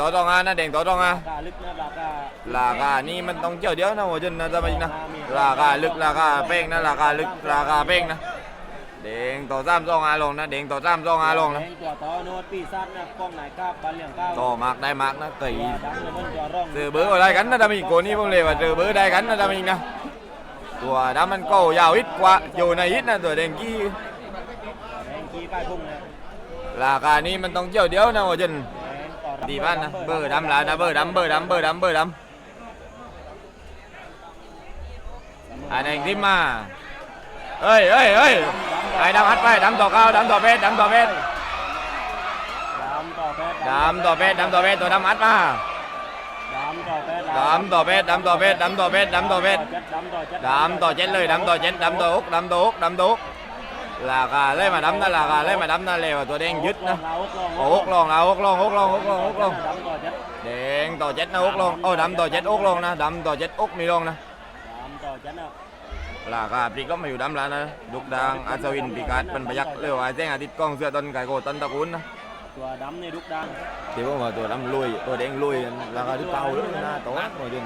ต่อตองอะนะแดงต่อตองอะราคาลึกนะราคา ราคานี่มันต้องเกี่ยวเดียวนะหัวจนนะจะไปนะราคาลึกราคาเป้งนะราคาลึกราคาเป้งนะแดงต่อสามซองอาลงนะแดงต่อสามซองอาลงนะแดตัวต่อโน้ตปีซัดนะกล้องไหนครับบันเหลี่ยงก้าวต่อมากได้มากนะตีตัวดำเลยมันตัวร่องเจอเบอร์ก็ได้กันนะดามิโกนี่ผมเลยว่าเจอเบอร์ได้กันนะดามินะตัวดำมันก็ยาวอิดกว่าอยู่ในอิดนะตัวแดงกี้แดงกี้ใกล้พุ่งนะราคานี้มันต้องเกี่ยวเดียวนะหัวจนแดงต่อรับดีบ้านนะเบอร์ดำละนะเบอร์ดำเบอร์ดำเบอร์ดำเบอร์ดำอันนี้ทิมมาเฮ้ยเฮ้ยเฮ้ยไอ้ดำฮัดไปดำต่อเก้าดำต่อเพชรดำต่อเพชรดำต่อแปดดำต่อเพชรดำต่อเพชรตัวดำฮัดมาดำต่อแปดดำต่อเพชรดำต่อเพชรดำต่อเพชรดำต่อเพชรดำต่อเจ็ดดำต่อเจ็ดเลยดำต่อเจ็ดดำต่ออุกดำต่ออุกดำต่ออุก ราคาเลยมาดำนะราคาเลยมาดำนะเลยว่าตัวแดงยึดนะเอาโอ้กลองเอากลองโอ้กลองโอ้กลองโอ้กลองแดงต่อเจ็ดนะโอ้กลองโอ้ดำต่อเจ็ดโอ้กลองนะดำต่อเจ็ดโอกมีลงนะดำต่อเจ็ดนะราคาปีก็มาอยู่ดำแล้วนะดุกดังอาสวินปีกาดเป็นประยักเร็วไอ้แจ้งอาทิตย์กล้องเสื้อต้นไก่โกต้นตะกุนนะตัวดำในดุกดังที่ว่ามาตัวดำลุยตัวแดงลุยราคาที่เป่าเลยนะโต๊ะหมดจน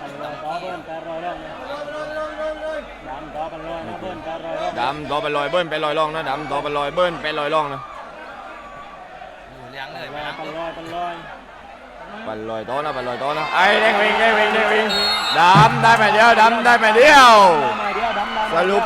พันรอยต่อเบิ้ลแปดรอยร่องนะ ดำต่อพันรอยนะเบิ้ลแปดรอยร่องดำต่อไปลอยเบิ้ลไปลอยล่องนะดำต่อไปลอยเบิ้ลไปลอยล่องนะเลี้ยงเลยพันรอยพันรอยไปลอยโต๊ะนะไปลอยโต๊ะนะไอ้แดงวิ่งแดงวิ่งแดงวิ่งดำได้ไปเดียวดำได้ไปเดียวดำมาเดียวดำดำสรุป